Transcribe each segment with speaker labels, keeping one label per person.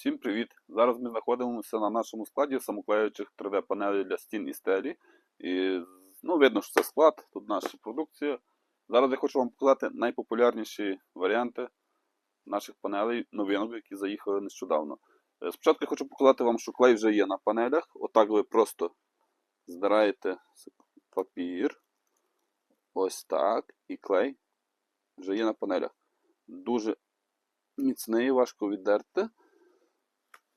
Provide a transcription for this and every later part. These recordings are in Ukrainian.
Speaker 1: Всім привіт! Зараз ми знаходимося на нашому складі самоклеючих 3D-панелей для стін і стелі. І, ну, видно, що це склад, тут наша продукція. Зараз я хочу вам показати найпопулярніші варіанти наших панелей, новинок, які заїхали нещодавно. Е, Спочатку я хочу показати вам, що клей вже є на панелях. Отак ви просто здираєте папір. Ось так. І клей вже є на панелях. Дуже міцний, важко віддерти.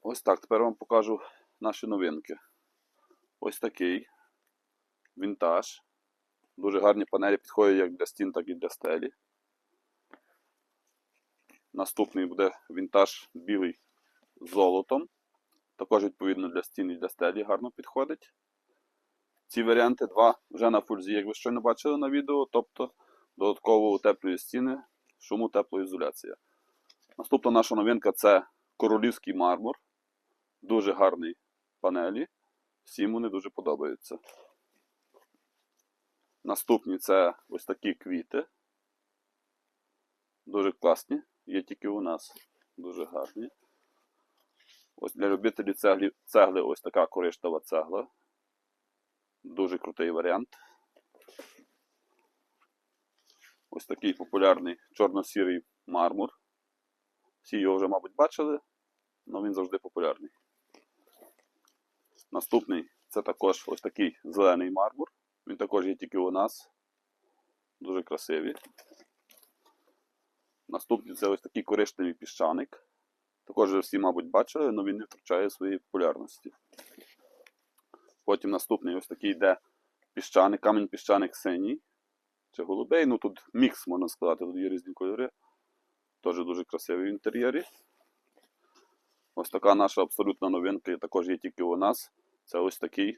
Speaker 1: Ось так. Тепер вам покажу наші новинки. Ось такий вінтаж. Дуже гарні панелі підходять як для стін, так і для стелі. Наступний буде вінтаж білий з золотом. Також, відповідно, для стін і для стелі гарно підходить. Ці варіанти два вже на фульзі, як ви щойно бачили на відео, тобто додатково утеплює стіни, шуму теплоізоляція. Наступна наша новинка це королівський мармур. Дуже гарний панелі. Всім вони дуже подобаються. Наступні це ось такі квіти. Дуже класні. Є тільки у нас. Дуже гарні. Ось для любителів цегли, цегли ось така коричнева цегла. Дуже крутий варіант. Ось такий популярний чорно-сірий мармур. Всі його вже, мабуть, бачили, але він завжди популярний. Наступний це також ось такий зелений мармур. Він також є тільки у нас. Дуже красивий. Наступний це ось такий коричневий піщаник. Також вже всі, мабуть, бачили, але він не втрачає своєї популярності. Потім наступний ось такий йде піщаник, камінь піщаник синій. Чи голубий. Ну тут мікс, можна сказати, тут є різні кольори. Теж дуже красивий в інтер'єрі. Ось така наша абсолютна новинка, також є тільки у нас. Це ось такий.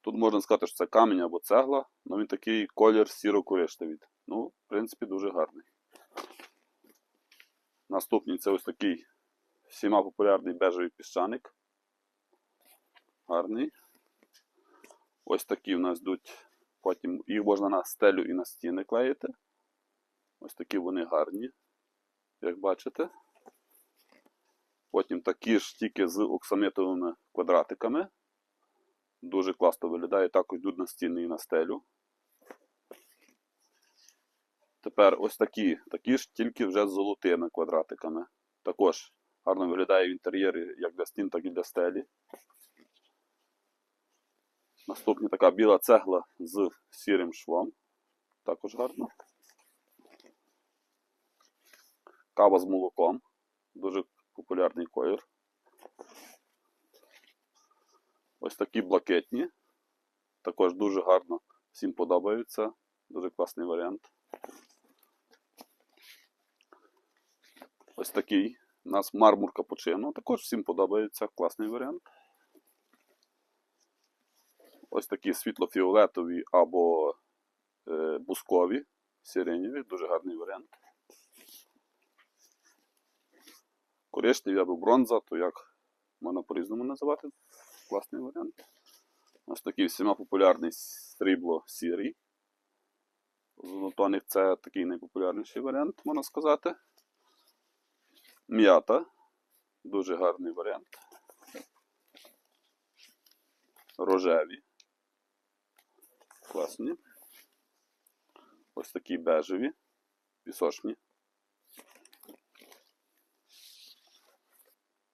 Speaker 1: Тут можна сказати, що це камінь або цегла, але він такий колір сіро-коричневий. Ну, в принципі, дуже гарний. Наступний це ось такий всіма популярний бежевий піщаник. Гарний. Ось такі в нас йдуть. Потім їх можна на стелю і на стіни клеїти. Ось такі вони гарні, як бачите. Потім такі ж тільки з оксамитовими квадратиками. Дуже класно виглядає, також йдуть на стіни і на стелю. Tепер ось такі, такі ж тільки вже з золотими квадратиками. Також гарно виглядає в інтер'єрі як для стін, так і для стелі. Наступна така біла цегла з сірим швом. Також гарно. Кава з молоком. Дуже популярний колір. Ось такі блакитні. Також дуже гарно всім подобаються. Дуже класний варіант. Ось такий у нас мармур капучино. Також всім подобається. Класний варіант. Ось такі світло-фіолетові або е, бускові, сиренєві. Дуже гарний варіант. Коричневі або бронза, то як можна по-різному називати. Класний варіант. Ось такий всіма популярний срібло сірий. Зонотоник це такий найпопулярніший варіант, можна сказати. М'ята. Дуже гарний варіант. Рожеві. Класні. Ось такі бежеві, пісочні.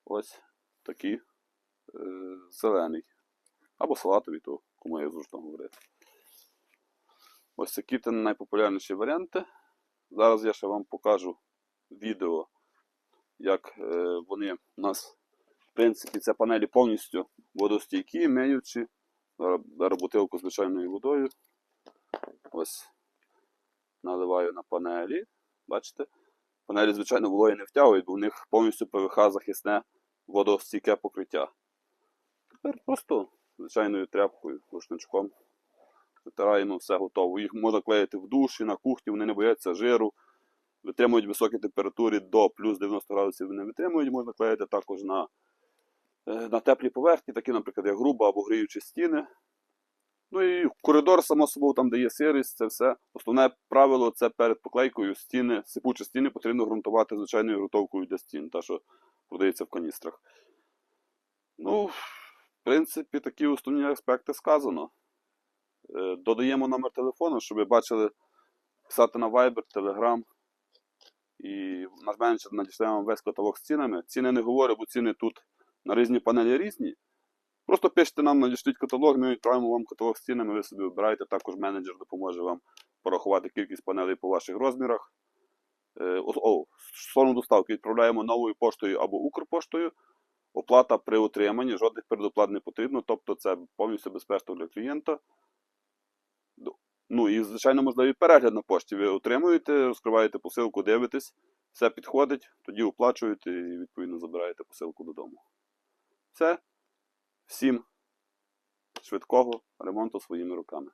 Speaker 1: Ось такий е, зелений. Або салатовий, то кому я зручно говорити. Ось такі це найпопулярніші варіанти. Зараз я ще вам покажу відео, як е, вони у нас, в принципі, це панелі повністю водостійкі, миючі. Беру бутилку звичайною водою. Ось наливаю на панелі. Бачите? Панелі, звичайно, вологі не втягують, бо в них повністю ПВХ захисне водостійке покриття. Тепер просто звичайною тряпкою, рушничком. Витираємо все готово. Їх можна клеїти в душі, на кухні, вони не бояться жиру, витримують високі температури до плюс 90 градусів вони витримують, можна клеїти також на е, на теплі поверхні, такі, наприклад, як груба або гріючі стіни. Ну і коридор, само собою, там, де є сирість, це все. Основне правило це перед поклейкою стіни, сипучі стіни потрібно ґрунтувати звичайною ґрунтовкою для стін. Та що продається в каністрах. Ну, принципі, такі основні аспекти сказано. Е, Додаємо номер телефону, щоб ви бачили, писати на Viber, Telegram. І наш менеджер надішле вам весь каталог з цінами. Ціни не говорю, бо ціни тут на різні панелі різні. Просто пишете нам, надішліть каталог, ми відправимо вам каталог з цінами, ви собі вибираєте. Також менеджер допоможе вам порахувати кількість панелей по ваших розмірах. Е, о, сторону доставки відправляємо новою поштою або Укрпоштою. Оплата при отриманні, жодних передоплат не потрібно, тобто це повністю безпечно для клієнта. Ну і, звичайно, можливий перегляд на пошті. Ви отримуєте, розкриваєте посилку, дивитесь, все підходить, тоді оплачуєте і відповідно забираєте посилку додому. Все. Всім швидкого ремонту своїми руками.